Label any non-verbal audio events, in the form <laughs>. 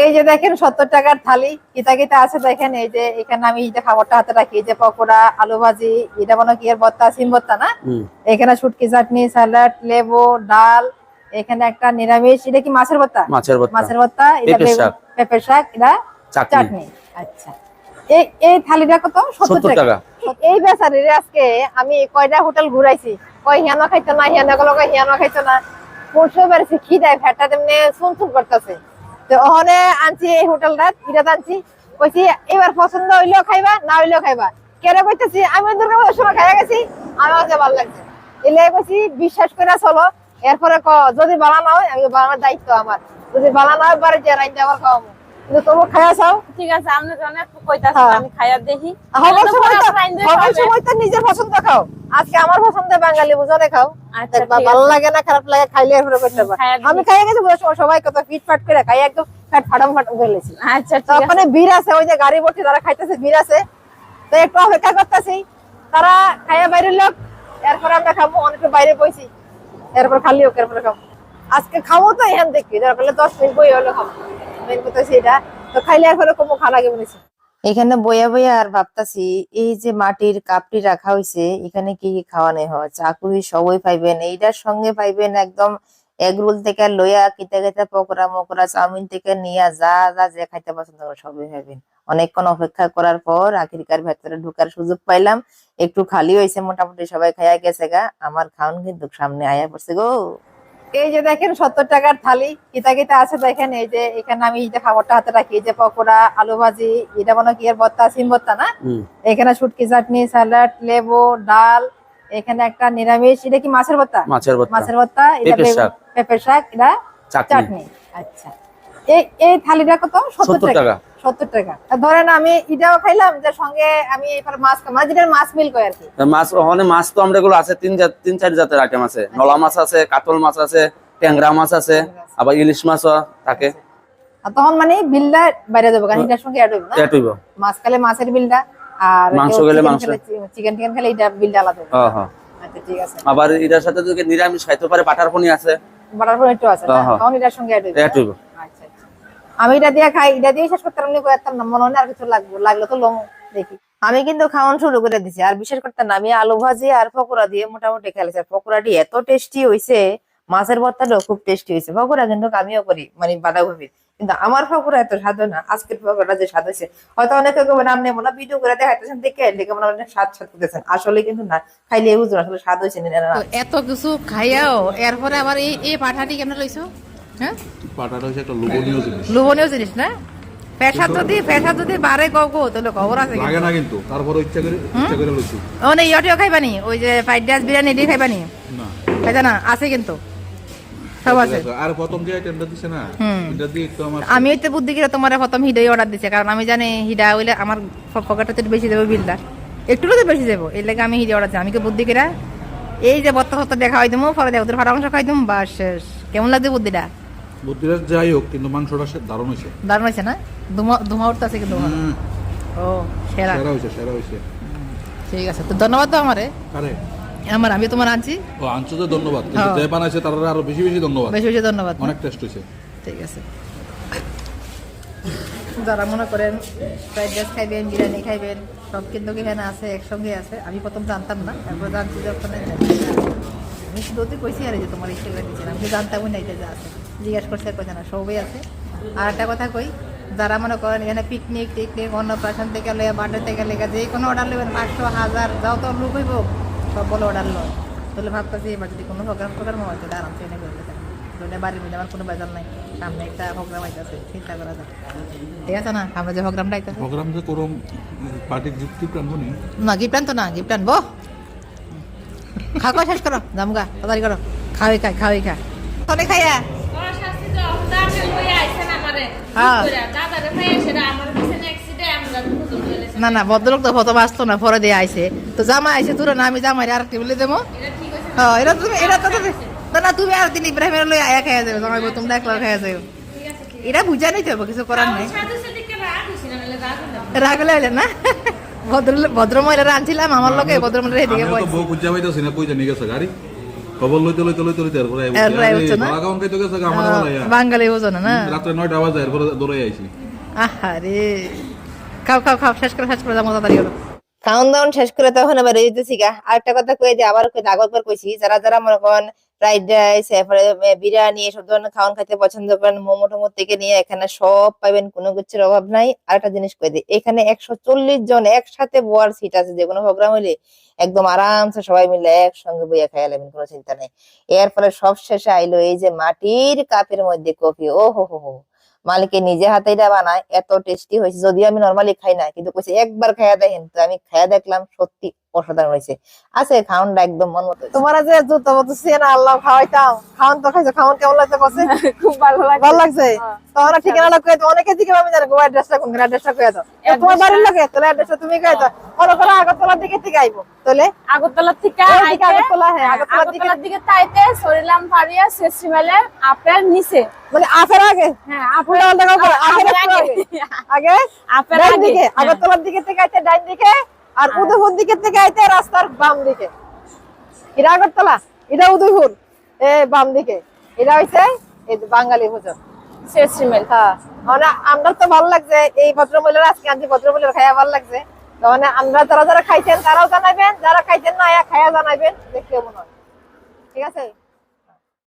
এই যে দেখেন সত্তর টাকার থালি কিতা কিতা আছে দেখেন এই যে এখানে আমি যে খাবারটা হাতে রাখি এই যে পকোড়া আলু ভাজি এটা মনে কি এর ভর্তা সিম ভর্তা না? এখানে শুটকি চাটনি স্যালাড লেবু ডাল এখানে একটা নিরামিষ এটা কি মাছের ভর্তা মাছের ভর্তা মাছের ভর্তা এটা পেঁপের শাক। এটা চাটনি। আচ্ছা। এই এই থালিটা কত? সত্তর 70 টাকা। এই বেচারির আজকে আমি কয়টা হোটেল ঘুরাইছি? কয় হিয়ানো খাইতো না হিয়ানো গুলো কয় হিয়ানো খাইতো না? পরশু বেড়েছি খিদায় ফ্যাটটা তেমনি চুন চুন করতেছে। ওখানে আনছি এই হোটেলটা, এটা আনছি। কইছি, এবার পছন্দ হইলেও খাইবা, না হইলেও খাইবা। কেন কইতেছি, আমি দুর্গা সময় খাইয়া গেছি, আমার কাছে ভালো লাগছে। এলে কইছি, বিশ্বাস করে চলো। এরপরে ক, যদি বালা না হয়, আমি বানানোর দায়িত্ব আমার। যদি বালা না হয় বাড়ি যে রাইতে আবার খাওয়াবো। চাও? ঠিক আছে আপনি অনেক কইতাছেন। আমি খাইয়া দেখি। হবার সময় পরে তো আপনার আইন দিয়ে হবার সময় তো নিজের পছন্দ খাও। আজকে আমার পছন্দ বাঙালি বুঝনে খাও। দেখবা ভালো লাগে না খারাপ লাগে খাইলে এরপরে করতে পারবা আমি খাইয়ে গেছি সবাই কত ফিট ফাট করে খাই একদম ফ্যাট ফাটাম ফাটাম করে লেছি। আচ্ছা তো ঠিক আছে। ওখানে বীর আছে ওই যে গাড়ি ভর্তি তারা খাইতেছে বীর আছে। তো একটু অপেক্ষা করতেছি। তারা খাইয়া বাইরের লোক এরপর আমরা খাব অনেকটা বাইরে বইছি। এরপর খালি হোক এরপরে খাব। আজকে খাব তো এখান থেকে দশ মিনিট বই হলো খাব। এখানে বইয়া বইয়া আর ভাবতাছি, এই যে মাটির কাপটি রাখা হয়েছে এখানে কি কি খাওয়ানো হয়? চাকুরি সবই পাইবেন। এইটার সঙ্গে পাইবেন একদম এগরোল থেকে লইয়া কিতে কিতে পকোড়া মকোড়া, চাউমিন থেকে নিয়ে যা যা যে খাইতে পছন্দ করে সবই পাইবেন। অনেকক্ষণ অপেক্ষা করার পর আখিরকার ভেতরে ঢোকার সুযোগ পাইলাম। একটু খালি হয়েছে মোটামুটি, সবাই খাইয়া গেছে গা। আমার খাওন কিন্তু সামনে আয়া পড়ছে গো। এই যে দেখেন সত্তর টাকার থালি কিতা কিতা আছে দেখেন এই যে এখানে আমি যে খাবারটা হাতে রাখি যে পকোড়া আলু ভাজি এটা মনে কি এর ভর্তা সিম ভর্তা না? এখানে শুটকি চাটনি স্যালাড লেবু ডাল এখানে একটা নিরামিষ এটা কি মাছের বত্তা? মাছের ভর্তা মাছের ভর্তা এটা পেঁপের শাক। এটা চাটনি। আচ্ছা। এই এই থালিটা কত? সত্তর 70 টাকা। টাকা। সত্তর টাকা। আর ধরেন আমি এটাও খাইলাম যে সঙ্গে আমি এবার মাছ মানে যেটা মাছ মিল কয় আর কি? মাছ ওখানে মাছ তো আমরা এগুলো আছে তিন জাত তিন চার জাতের আইটেম আছে। নলা মাছ আছে কাতল মাছ আছে ট্যাংরা মাছ আছে আবার ইলিশ মাছও থাকে। তখন মানে বিলটা বাইরে যাব কারণ এটার সঙ্গে অ্যাড হইব না? এট হইব। মাছ খেলে মাছের বিলটা আর মাংস খেলে মাংস। চিকেন টিকেন খেলে এটা বিলটা আলাদা হবে। হ্যাঁ হ্যাঁ। আচ্ছা ঠিক আছে। আবার এটার সাথে যদি নিরামিষ খাইতে পারে বাটার পনি আছে। বাটার আছে? হ্যাঁ, হ্যাঁ। তখন এটার সঙ্গে অ্যাড হইব। এট হইব। আচ্ছা আচ্ছা আমি এটা দিয়ে খাই, এটা দিয়ে শেষ করতে আমি করতাম না, মনে হয় আর কিছু লাগবে, লাগল তো লম, দেখি। আমি কিন্তু খাওয়ান শুরু করে দিছি, আর বিশেষ করতে না, আমি আলু ভাজি আর পকোড়া দিয়ে মোটামুটি খেলেছি। আর পকোড়াটি এত টেস্টি হইছে, মাছের ভর্তাটাও খুব টেস্টি হয়েছে পকোড়া কিন্তু আমিও করি মানে বাঁধাকপির। কিন্তু আমার পকোড়া এত স্বাদ হয় না, আজকের পকোড়া যে স্বাদ হয়েছে হয়তো অনেকে কেউ নাম নেব না ভিডিও করে দেখাইতেছেন, দেখে দেখে মনে হয় স্বাদ স্বাদ করতেছেন। আসলে কিন্তু না, খাইলে বুঝুন, আসলে স্বাদ হয়েছে এত কিছু খাইয়াও, এরপরে আবার এই পাঠাটি কেন লইছো? হ্যাঁ? পাটাটা হচ্ছে একটা লোভনীয় জিনিস। লোভনীয় জিনিস না? পেশা যদি পেশা যদি বারে কও কো তাহলে খবর আছে লাগে না কিন্তু। তারপরে ইচ্ছা করে ইচ্ছা করে লইছি। মানে ইয়টিও খাইবানি ওই যে ফ্রাইড রাইস বিরিয়ানি এটি খাইবানি না? খাইতা না? আছে কিন্তু। সব আছে। আর প্রথম যে আইটেমটা দিছে না এটা দিয়ে একটু আমার আমি বুদ্ধি করে তোমার প্রথম হিডাই অর্ডার দিছে কারণ আমি জানি হিডা হইলে আমার পকেটে তো বেশি যাবে বিলটা একটু তো বেশি যাব এর লাগে আমি হিডা অর্ডার দিই আমি কি বুদ্ধি করে এই যে বত্তা সত্তা দেখা হয় দেবো পরে দেবো তোর ফাটা মাংস খাই দেবো বাস শেষ। কেমন লাগছে বুদ্ধিটা? বুদ্ধিটা যাই হোক কিন্তু মাংসটা দারুণ হয়েছে। দারুণ হয়েছে না? ধুমা ধুমা উঠতেছে কিন্তু ও সেরা। সেরা হয়েছে সেরা হয়েছে। ঠিক আছে তো ধন্যবাদ তো আমারে। আরে আমার আমি তোমার আনছি। ও আনছো তো ধন্যবাদ কিন্তু। যে বানাইছে তারা আরও বেশি বেশি ধন্যবাদ। বেশি বেশি ধন্যবাদ। অনেক টেস্ট হয়েছে। ঠিক আছে। যারা মনে করেন ফ্রাইড রাইস খাইবেন বিরিয়ানি খাইবেন সব কিন্তু এখানে আছে একসঙ্গে আছে। আমি প্রথম জানতাম না তারপর জানছি যখন আমি শুধু কইছি আর যে তোমার দিচ্ছেন আমি জানতামই না এটা যে আছে। জিজ্ঞাসা করছে কথা না সবই আছে। আর একটা কথা কই যারা মনে করেন এখানে পিকনিক টিকনিক অন্নপ্রাশন থেকে লেগে বার্থডে থেকে লেগে যে কোনো অর্ডার নেবেন পাঁচশো হাজার যাও তো লোক হইব সব বলে অর্ডার লয় তাহলে ভাবতেছি এবার যদি কোনো প্রোগ্রাম প্রোগ্রাম হয় তাহলে আরামসে এনে করতে থাকি দুইটা বাড়ির মধ্যে আমার কোনো বেজাল নাই। সামনে একটা প্রোগ্রাম আইতেছে চিন্তা করা যায় ঠিক আছে না? আমরা যে প্রোগ্রামটা আইতেছে। প্রোগ্রাম যে করম পার্টির যুক্তি প্রাণবনি না? গিফট আনতো না গিফট আনব। খাওয়া শেষ করো জামগা তাড়াতাড়ি করো। খাওয়াই খাই খাওয়াই খা তনে খাইয়া। না না ভদ্রলোক তো প্রথম আসতো না পরে দিয়ে আইছে। তো জামা আইছে দূরে না আমি জামাই আর একটি বলে দেবো। হ্যাঁ এটা তুমি এটা তো না না তুমি আর দিন ইব্রাহিমের লই আয়া খাইয়া যাবে জামাই তোমরা একলা খাইয়া যাবে। এটা বুঝা নিতে হবে কিছু করার নেই। রাগলে হইলে না। ভদ্র ভদ্র মহিলারা আনছিলাম আমার লোকে ভদ্র মহিলা এদিকে তো বউ খুঁজে পাইতেছি না কই জানি গেছে গাড়ি? খবর লইতে এরপরে না? বালা খাইতে গেছে আমার বেলায় বাঙালি বোঝো না না? রাত্রে নয়টা বাজে এরপরে দৌড়ে আইছি। আহারে। খাও খাও খাও শেষ করে শেষ করে হলো। শেষ করে তখন আবার যেতেছি আর একটা কথা কয়ে যে আবার কই পর কইছি যারা যারা মনে করেন ফ্রাইড রাইস, এরপরে বিরিয়ানি, এসব ধরনের খাওয়ান খাইতে পছন্দ করেন। মোমো টোমো থেকে নিয়ে এখানে সব পাইবেন, কোনো কিছুর অভাব নাই। আরেকটা জিনিস কয়ে দিই, এখানে একশো চল্লিশ জন একসাথে বোয়ার সিট আছে যে কোনো প্রোগ্রাম হইলে একদম আরামসে সবাই মিলে একসঙ্গে বইয়া খাইয়া নেবেন কোনো চিন্তা নেই। এর ফলে সব শেষে আইলো এই যে মাটির কাপের মধ্যে কফি, ও হো হো হো। মালিকে নিজে হাতে এটা বানায়, এত টেস্টি হয়েছে, যদিও আমি নর্মালি খাই না, কিন্তু কইছে একবার খাইয়া দেখেন। তো আমি খাইয়া দেখলাম, সত্যি অসাধারণ হয়েছে। আছে খাওয়ানটা একদম মন মতো তোমার যে জুতো মতো সিয়ানা আল্লাহ খাওয়াইতাম। খাওয়ান তো খাইছো খাওয়ান কেমন লাগছে কসে <laughs> খুব ভালো লাগে ভালো লাগছে? তোমার ঠিকানাটা কয়ে অনেকে দিকে আমি জানি গোয়া অ্যাড্রেসটা কোন অ্যাড্রেসটা কয়ে দাও? তোমার বাড়ির লোকে তাহলে অ্যাড্রেসটা তুমি কয়ে দাও। মনে করো আগরতলার দিকে থেকে আইবো। তাহলে আগরতলা থেকে আইতে আগরতলা, হ্যাঁ, আগরতলার দিকে- আগরতলার দিকে তাইতে সরিলাম পারিয়া আপের নিচে। মানে আফের আগে? হ্যাঁ একটু আগে। আগে। আগে? আপের আগে, হ্যাঁ। আগরতলার দিকে থেকে আইতে ডাইন দিকে? আর উদয়পুর দিকে থেকে আইতে রাস্তার বাম দিকে। এটা আগরতলা এটা উদয়পুর এ বাম দিকে। এটা হইছে এই বাঙালি ভোজন। শেষিমেল হ্যাঁ মানে আমরা তো ভালো লাগছে এই আজকে আনছি খাইয়া ভালো লাগছে। মানে আমরা যারা যারা খাইছেন তারাও জানাবেন যারা খাইছেন না খাইয়া জানাবেন দেখতে মনে হয়। ঠিক আছে?